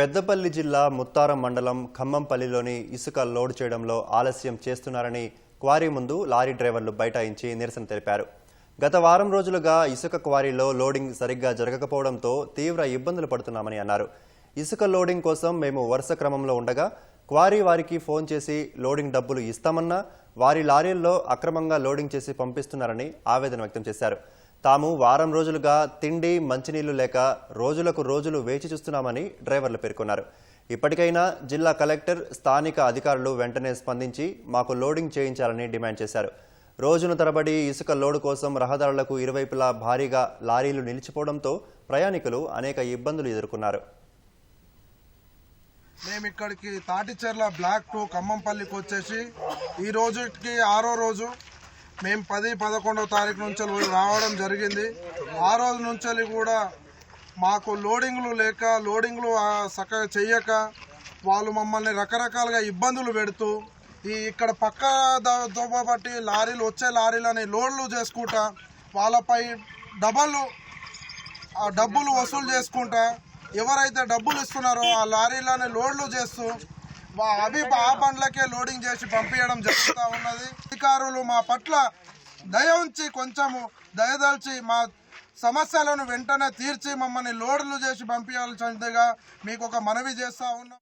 పెద్దపల్లి జిల్లా ముత్తారం మండలం ఖమ్మంపల్లిలోని ఇసుక లోడ్ చేయడంలో ఆలస్యం చేస్తున్నారని క్వారీ ముందు లారీ డ్రైవర్లు బైఠాయించి నిరసన తెలిపారు. గత వారం రోజులుగా ఇసుక క్వారీలో లోడింగ్ సరిగ్గా జరగకపోవడంతో తీవ్ర ఇబ్బందులు పడుతున్నామని అన్నారు. ఇసుక లోడింగ్ కోసం మేము వరుస క్రమంలో ఉండగా క్వారీ వారికి ఫోన్ చేసి లోడింగ్ డబ్బులు ఇస్తామన్నా వారి లారీల్లో అక్రమంగా లోడింగ్ చేసి పంపిస్తున్నారని ఆవేదన వ్యక్తం చేశారు. తాము వారం రోజులుగా తిండి మంచినీళ్ళు లేక రోజులకు రోజులు వేచి చూస్తున్నామని డ్రైవర్లు పేర్కొన్నారు. ఇప్పటికైనా జిల్లా కలెక్టర్ స్థానిక అధికారులు వెంటనే స్పందించి మాకు లోడింగ్ చేయించాలని డిమాండ్ చేశారు. రోజును తరబడి ఇసుక లోడు కోసం రహదారులకు ఇరువైపులా భారీగా లారీలు నిలిచిపోవడంతో ప్రయాణికులు అనేక ఇబ్బందులు ఎదుర్కొన్నారు. మేము ఇక్కడికి తాటిచెర్ల బ్లాక్ టు ఖమ్మంపల్లికి వచ్చేసి ఈ రోజుకి ఆరో రోజు మేము పది పదకొండవ తారీఖు నుంచి రావడం జరిగింది. ఆ రోజు నుంచి కూడా మాకు లోడింగ్లు లేక లోడింగ్లు ఆ, చక్కగా చెయ్యక వాళ్ళు మమ్మల్ని రకరకాలుగా ఇబ్బందులు పెడుతూ ఈ ఇక్కడ పక్క దొబ్బ బట్టి లారీలు వచ్చే లారీలని లోడ్లు చేసుకుంటా వాళ్ళపై డబల్ ఆ డబ్బులు వసూలు చేసుకుంటా ఎవరైతే డబ్బులు ఇస్తున్నారో ఆ లారీలని లోడ్లు చేస్తూ అవి ఆ బండ్లకే లోడింగ్ చేసి పంపించడం జరుగుతూ ఉన్నది. అధికారులు మా పట్ల దయ ఉంచి కొంచెము దయదల్చి మా సమస్యలను వెంటనే తీర్చి మమ్మల్ని లోడ్లు చేసి పంపించాల్సిందిగా మీకు ఒక మనవి చేస్తా ఉన్నాం